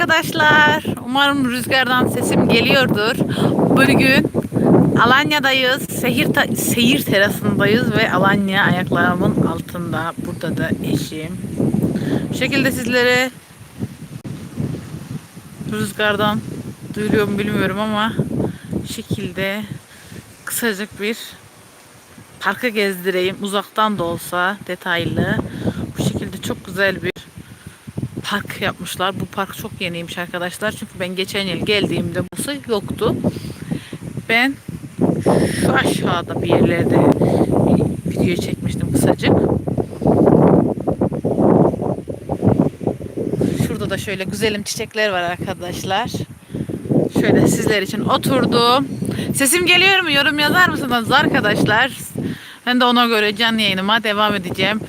arkadaşlar. Umarım rüzgardan sesim geliyordur. Bugün Alanya'dayız. Sehir ta- seyir terasındayız ve Alanya ayaklarımın altında. Burada da eşim. Bu şekilde sizlere rüzgardan duyuluyor mu bilmiyorum ama şekilde kısacık bir parkı gezdireyim. Uzaktan da olsa detaylı. Bu şekilde çok güzel bir park yapmışlar. Bu park çok yeniymiş arkadaşlar. Çünkü ben geçen yıl geldiğimde burası yoktu. Ben şu aşağıda bir yerlerde video çekmiştim kısacık. Şurada da şöyle güzelim çiçekler var arkadaşlar. Şöyle sizler için oturdum. Sesim geliyor mu? Yorum yazar mısınız arkadaşlar? Ben de ona göre canlı yayınıma devam edeceğim.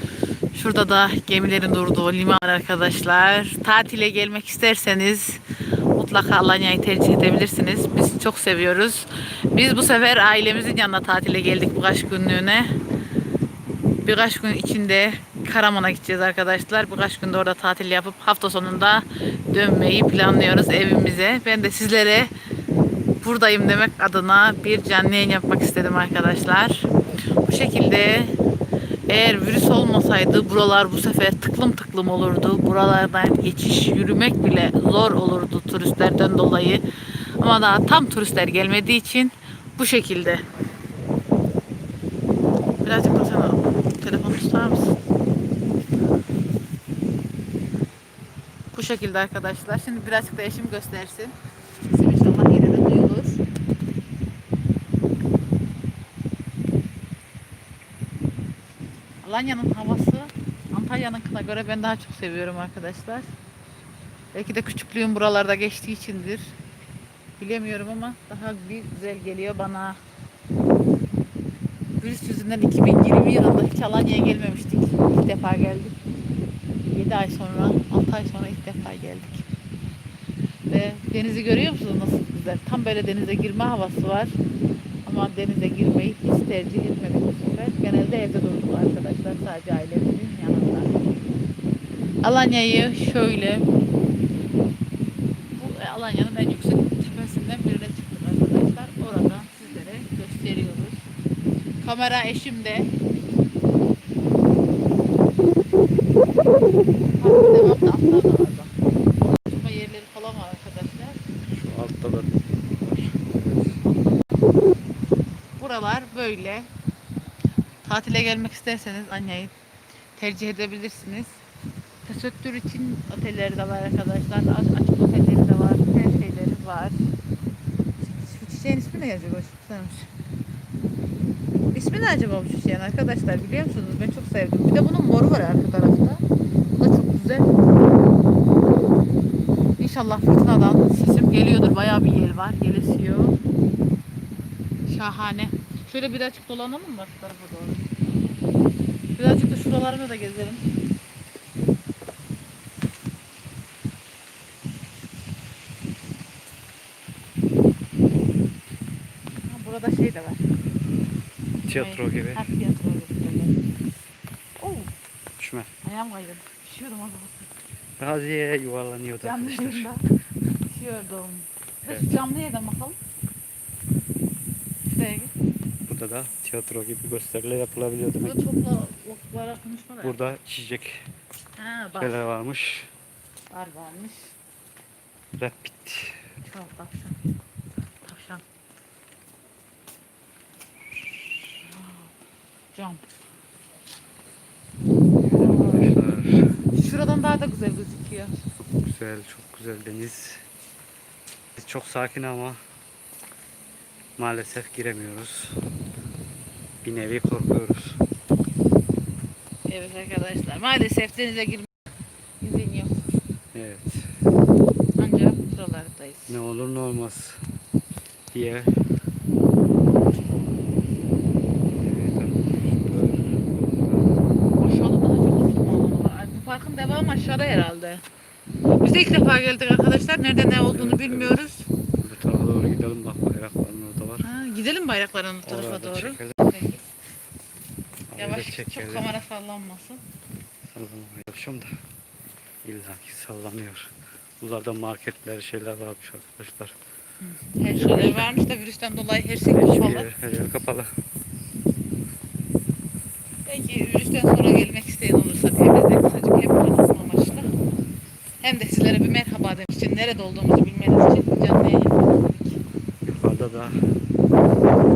Şurada da gemilerin durduğu liman arkadaşlar. Tatile gelmek isterseniz mutlaka Alanya'yı tercih edebilirsiniz. Biz çok seviyoruz. Biz bu sefer ailemizin yanına tatile geldik birkaç günlüğüne. Birkaç gün içinde Karaman'a gideceğiz arkadaşlar. Birkaç günde orada tatil yapıp hafta sonunda dönmeyi planlıyoruz evimize. Ben de sizlere buradayım demek adına bir canlı yayın yapmak istedim arkadaşlar. Bu şekilde eğer virüs olmasaydı buralar bu sefer tıklım tıklım olurdu. Buralardan geçiş yürümek bile zor olurdu turistlerden dolayı. Ama daha tam turistler gelmediği için bu şekilde. Birazcık da sana telefonu tutar mısın? Bu şekilde arkadaşlar. Şimdi birazcık da eşim göstersin. İnşallah yine de duyulur. Alanya'nın havası Antalya'nınkine göre ben daha çok seviyorum arkadaşlar. Belki de küçüklüğüm buralarda geçtiği içindir. Bilemiyorum ama daha bir güzel geliyor bana. Virüs yüzünden 2020 yılında hiç Alanya'ya gelmemiştik. İlk defa geldik. 7 ay sonra, 6 ay sonra ilk defa geldik. Ve denizi görüyor musunuz nasıl güzel? Tam böyle denize girme havası var. Ama denize girmeyi hiç tercih etmedik bu sefer. Genelde evde durduk arkadaşlar sadece ailemizin yanında. Alanya'yı şöyle bu Alanya'nın en yüksek tepesinden birine çıktık arkadaşlar. Oradan sizlere gösteriyoruz. Kamera eşimde. Devam da atlar da var bak. Oturma yerleri falan var arkadaşlar. Şu altta da Buralar böyle. Tatile gelmek isterseniz Anya'yı tercih edebilirsiniz. Tesettür için otelleri de var arkadaşlar. Aç- Açık otelleri de var. Her şeyleri var. Şu çiçeğin ismi ne acaba? Güzelmiş. İsmi ne acaba bu çiçeğin arkadaşlar biliyor musunuz? Ben çok sevdim. Bir de bunun moru var arka tarafta. Bu da çok güzel. İnşallah fırtınadan sesim geliyordur. Bayağı bir yel var. Yel esiyor. Şahane. Şöyle birazcık dolanalım mı şu tarafa doğru? Birazcık da şuralarını da gezelim. Ha, burada şey de var. tiyatro gibi. Ha, tiyatro gibi. Oo, Düşme. ayağım kaydı. Düşüyordum az daha. Gaziye yuvarlanıyordu Canlı arkadaşlar. yayında düşüyordum. Evet. Canlı yerden bakalım. Burada da tiyatro gibi gösteriler yapılabiliyor demek. Burada topla oklara konuşma da. Burada çiçek Ha, bak. şeyler varmış. Var varmış. Rapid. Çok tavşan. Tavşan. Cam. Şuradan daha da güzel gözüküyor. güzel, çok güzel deniz. Çok sakin ama maalesef giremiyoruz. Bir nevi korkuyoruz. Evet arkadaşlar. Maalesef denize girmek izin yok. Evet. Ancak şuralardayız. Ne olur ne olmaz diye. Evet, parkın devamı aşağıda herhalde. Biz de ilk defa geldik arkadaşlar. Nerede ne olduğunu Evet, bilmiyoruz. Bu tarafa doğru gidelim bak orada var. Ha, gidelim bayrakların o tarafa Orada doğru. çekelim. Peki. Yavaş çok çekelim. kamera sallanmasın. Sallamaya çalışıyorum da illa ki sallanıyor. Buralarda marketler şeyler varmış arkadaşlar. Her şeyler varmış da virüsten dolayı her şey Hiçbir kapalı. yer, her yer kapalı. Belki virüsten sonra gelmek isteyen olursa diye biz de kısacık hep tanıtım amaçlı. Hem de sizlere bir merhaba demek için, nerede olduğumuzu bilmeniz için canlı yayın. Yukarıda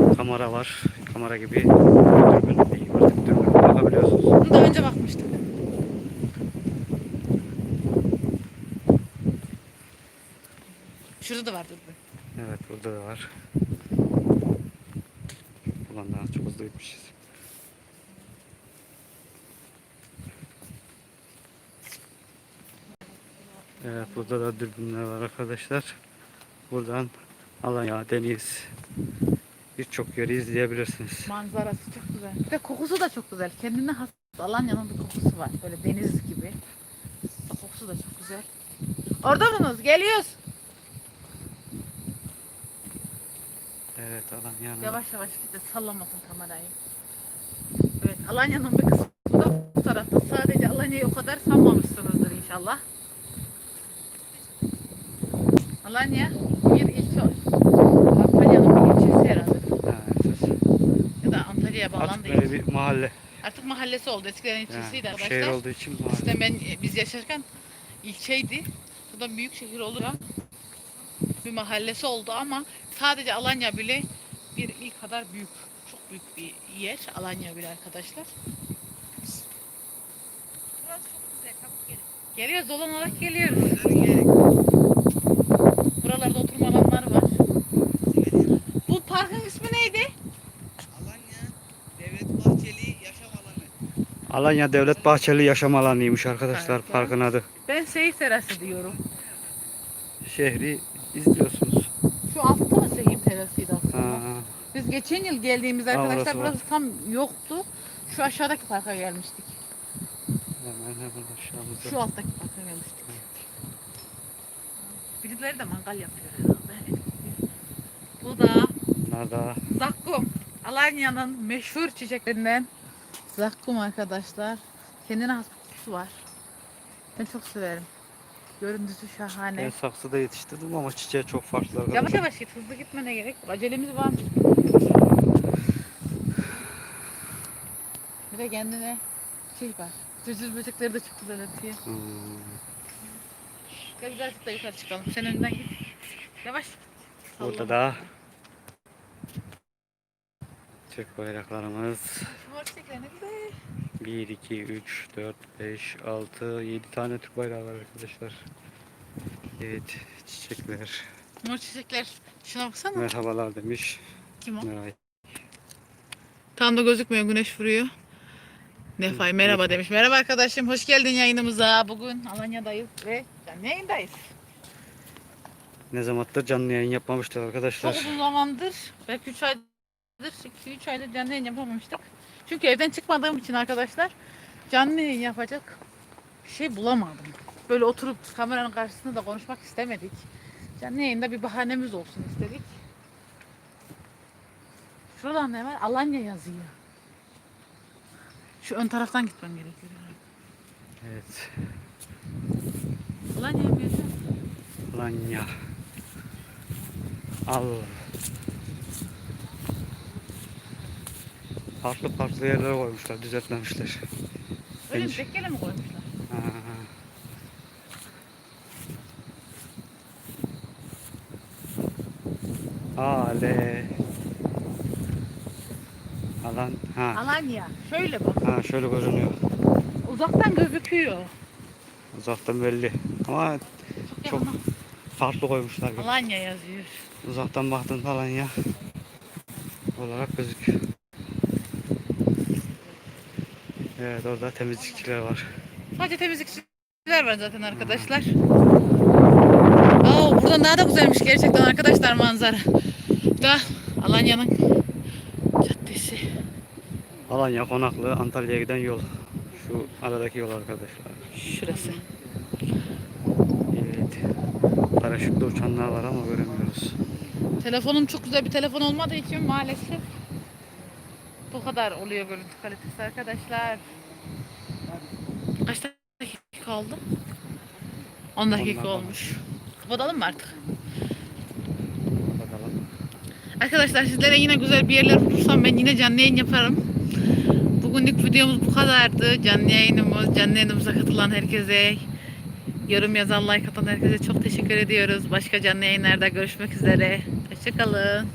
da kamera var. Kamera gibi dürbün artık dürbün bakabiliyorsunuz. Bunu da önce bakmıştık. Şurada da var dürbün. Evet burada da var. Ulan daha çok hızlı gitmişiz. Evet burada da dürbünler var arkadaşlar. Buradan Alanya, deniz birçok yeri izleyebilirsiniz. Manzarası çok güzel. Bir de kokusu da çok güzel. Kendine has Alanya'nın bir kokusu var. Böyle deniz gibi. Kokusu da çok güzel. Orada mısınız? Geliyoruz. Evet Alanya'nın Yavaş yavaş git de sallamasın kamerayı. Evet Alanya'nın bir kısmı da bu tarafta. Sadece Alanya'yı o kadar sanmamışsınızdır inşallah. Alanya bir ilçe. Antalya'nın bir ilçesi herhalde. Evet. Ya Antalya'ya Artık bağlandı. böyle bir mahalle. Artık mahallesi oldu. Eskiden ilçesiydi Yani, arkadaşlar. şehir olduğu için mahalle. Eskiden ben biz yaşarken ilçeydi. Buradan büyük şehir olur ya. Bir mahallesi oldu ama sadece Alanya bile bir il kadar büyük. Çok büyük bir yer Alanya bile arkadaşlar. Burası çok güzel. Geliyoruz dolanarak geliyoruz. Buralarda oturma alanları var. Bu parkın ismi neydi? Alanya Devlet Bahçeli Yaşam Alanı. Alanya Devlet Bahçeli Yaşam Alanı'ymış arkadaşlar parkın adı. Ben Seyit Terası diyorum. Şehri izliyorsunuz. Şu altta mı Seyit Terası'ydı aslında? Ha, Biz geçen yıl geldiğimizde Ha, arkadaşlar orası var. burası tam yoktu. Şu aşağıdaki parka gelmiştik. hemen hemen aşağımızda. Şu alttaki parka gelmiştik. Birileri de mangal yapıyor herhalde. Bu da Bunlar da zakkum. Alanya'nın meşhur çiçeklerinden zakkum arkadaşlar. Kendine has bir kokusu var. Ben çok severim. Görüntüsü şahane. ben saksıda yetiştirdim ama çiçeği çok farklı arkadaşlar. Yavaş yavaş git. Hızlı gitmene gerek. Acelemiz var. Bir de kendine şey var. Cırcır böcekleri de çok güzel ötüyor. Hmm, Gel birazcık da yukarı çıkalım. Sen önden git. Yavaş. Burada da Türk bayraklarımız Şu var çiçekler ne güzel. 1, 2, 3, 4, 5, 6, 7 tane Türk bayrağı var arkadaşlar. Evet çiçekler. Mor çiçekler. Şuna baksana. Merhabalar demiş. Kim o? Meray. Tam da gözükmüyor. Güneş vuruyor. Nefay merhaba demiş. Merhaba arkadaşım. Hoş geldin yayınımıza. Bugün Alanya'dayız ve canlı yayındayız. Ne zamandır canlı yayın yapmamıştık Çok arkadaşlar. uzun zamandır, belki 3 aydır, 2-3 aydır canlı yayın yapamamıştık. Çünkü evden çıkmadığım için arkadaşlar canlı yayın yapacak bir şey bulamadım. Böyle oturup kameranın karşısında da konuşmak istemedik. Canlı yayında bir bahanemiz olsun istedik. Şuradan ne var? Alanya yazıyor. Şu ön taraftan gitmem gerekiyor. Evet. Alanya mı? Alanya. Al. Farklı farklı yerlere koymuşlar, düzeltmemişler. Öyle mi? Geniş. Tekkele mi koymuşlar? Ha. Ale. Alan. Ha. Alanya. Şöyle bak. Ha şöyle görünüyor. Uzaktan gözüküyor. Uzaktan belli. Ama Çok, Çok- farklı koymuşlar. Alanya yazıyor. Uzaktan baktığın falan ya olarak gözüküyor. Evet orada temizlikçiler var. Sadece temizlikçiler var zaten arkadaşlar. Aa, buradan daha da güzelmiş gerçekten arkadaşlar manzara. Da Alanya'nın caddesi. Alanya Konaklı Antalya'ya giden yol. Şu aradaki yol arkadaşlar. Şurası. Evet. Paraşütle uçanlar var ama göremiyoruz. Telefonum çok güzel bir telefon olmadığı için maalesef bu kadar oluyor görüntü kalitesi arkadaşlar. Kaç dakika kaldı? 10 dakika Ondan olmuş. Kapatalım mı artık? Bakalım. Arkadaşlar sizlere yine güzel bir yerler bulursam ben yine canlı yayın yaparım. Bugünlük videomuz bu kadardı. Canlı yayınımız, canlı yayınımıza katılan herkese, yorum yazan, like atan herkese çok teşekkür ediyoruz. Başka canlı yayınlarda görüşmek üzere. Hoşçakalın.